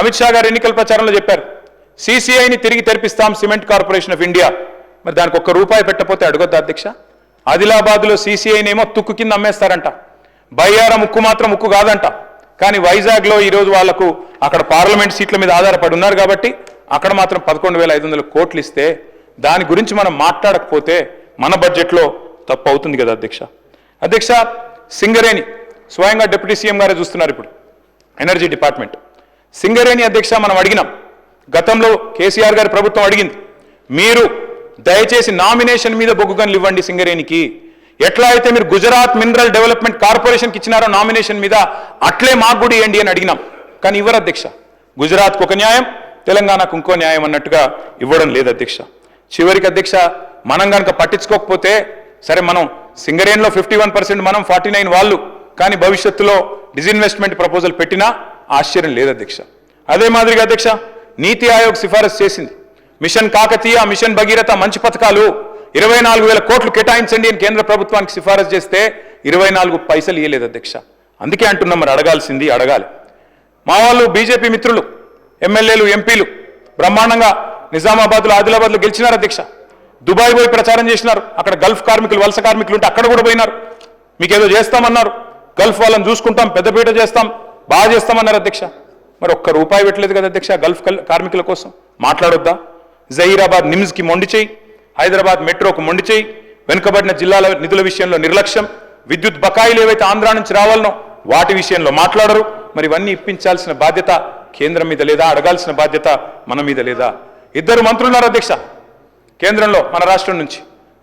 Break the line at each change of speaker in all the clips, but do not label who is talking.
అమిత్ షా గారు ఎన్నికల ప్రచారంలో చెప్పారు సీసీఐని తిరిగి తెరిపిస్తాం సిమెంట్ కార్పొరేషన్ ఆఫ్ ఇండియా. మరి దానికి ఒక్క రూపాయి పెట్టకపోతే అడగొద్దా అధ్యక్ష? ఆదిలాబాద్లో సీసీఐనేమో తుక్కు కింద అమ్మేస్తారంట. బయ్యారం ఉక్కు మాత్రం ఉక్కు కాదంట. కానీ వైజాగ్లో ఈరోజు వాళ్ళకు అక్కడ పార్లమెంట్ సీట్ల మీద ఆధారపడి ఉన్నారు కాబట్టి అక్కడ మాత్రం పదకొండు వేల ఐదు వందల కోట్లు ఇస్తే దాని గురించి మనం మాట్లాడకపోతే మన బడ్జెట్లో తప్పు అవుతుంది కదా అధ్యక్ష? అధ్యక్ష సింగరేణి స్వయంగా డిప్యూటీ సీఎం గారే చూస్తున్నారు ఇప్పుడు ఎనర్జీ డిపార్ట్మెంట్. సింగరేణి అధ్యక్ష మనం అడిగినాం. గతంలో కేసీఆర్ గారి ప్రభుత్వం అడిగింది. మీరు దయచేసి నామినేషన్ మీద బొగ్గుగన్లు ఇవ్వండి సింగరేణికి. ఎట్లా అయితే మీరు గుజరాత్ మినరల్ డెవలప్మెంట్ కార్పొరేషన్కి ఇచ్చినారో నామినేషన్ మీద అట్లే మాకు కూడా ఇవ్వండి అని అడిగినాం. కానీ ఇవ్వరు అధ్యక్ష. గుజరాత్కు ఒక న్యాయం తెలంగాణకు ఇంకో న్యాయం అన్నట్టుగా ఇవ్వడం లేదు అధ్యక్ష. చివరికి అధ్యక్ష మనం కనుక పట్టించుకోకపోతే సరే మనం సింగరేణిలో ఫిఫ్టీ వన్ పర్సెంట్ మనం ఫార్టీ నైన్ వాళ్ళు. కానీ భవిష్యత్తులో డిజిన్వెస్ట్మెంట్ ప్రపోజల్ పెట్టినా ఆశ్చర్యం లేదు అధ్యక్ష. అదే మాదిరిగా అధ్యక్ష నీతి ఆయోగ్ సిఫారసు చేసింది. మిషన్ కాకతీయ మిషన్ భగీరథ మంచి పథకాలు ఇరవై నాలుగు వేల కోట్లు కేటాయించండి అని కేంద్ర ప్రభుత్వానికి సిఫారసు చేస్తే ఇరవై నాలుగు పైసలు ఇవ్వలేదు అధ్యక్ష. అందుకే అంటున్నాం మరి అడగాల్సింది అడగాలి. మా వాళ్ళు బీజేపీ మిత్రులు ఎమ్మెల్యేలు ఎంపీలు బ్రహ్మాండంగా నిజామాబాద్లో ఆదిలాబాద్లో గెలిచినారు అధ్యక్ష. దుబాయ్ పోయి ప్రచారం చేసినారు. అక్కడ గల్ఫ్ కార్మికులు వలస కార్మికులు ఉంటే అక్కడ కూడా పోయినారు. మీకేదో చేస్తామన్నారు. గల్ఫ్ వాళ్ళని చూసుకుంటాం పెద్దపీట చేస్తాం. బాగా చేస్తామన్నారు అధ్యక్ష. మరి ఒక్క రూపాయి పెట్టలేదు కదా అధ్యక్ష గల్ఫ్ కల్- కార్మికుల కోసం. మాట్లాడొద్దా? జహీరాబాద్ నిమ్స్కి మొండి చేయి హైదరాబాద్ మెట్రోకు మొండి చేయి వెనుకబడిన జిల్లాల నిధుల విషయంలో నిర్లక్ష్యం విద్యుత్ బకాయిలు ఏవైతే ఆంధ్ర నుంచి రావాలనో వాటి విషయంలో మాట్లాడరు. మరి ఇవన్నీ ఇప్పించాల్సిన బాధ్యత కేంద్రం మీద లేదా అడగాల్సిన బాధ్యత మన మీద లేదా? ఇద్దరు మంత్రులున్నారు అధ్యక్ష కేంద్రంలో మన రాష్ట్రం నుంచి.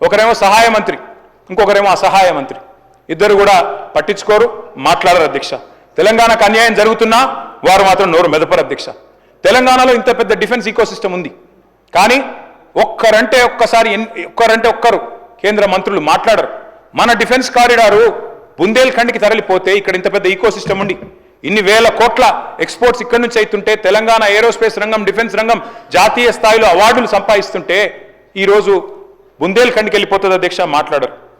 ఒకరేమో సహాయ మంత్రి ఇంకొకరేమో అసహాయ మంత్రి. ఇద్దరు కూడా పట్టించుకోరు మాట్లాడరు అధ్యక్ష. తెలంగాణకు అన్యాయం జరుగుతున్నా వారు మాత్రం నోరు మెదపరు అధ్యక్ష తెలంగాణలో ఇంత పెద్ద డిఫెన్స్ ఈకోసిస్టమ్ ఉంది. కానీ ఒక్కరంటే ఒక్కసారి ఒక్కరంటే ఒక్కరు కేంద్ర మంత్రులు మాట్లాడరు. మన డిఫెన్స్ కారిడారు బుందేల్ఖండ్కి తరలిపోతే ఇక్కడ ఇంత పెద్ద ఈకోసిస్టమ్ ఉండి ఇన్ని వేల కోట్ల ఎక్స్పోర్ట్స్ ఇక్కడి నుంచి అవుతుంటే తెలంగాణ ఏరోస్పేస్ రంగం డిఫెన్స్ రంగం జాతీయ స్థాయిలో అవార్డులు సంపాదిస్తుంటే ఈరోజు బుందేల్ఖండ్కి వెళ్ళిపోతుంది అధ్యక్ష మాట్లాడరు.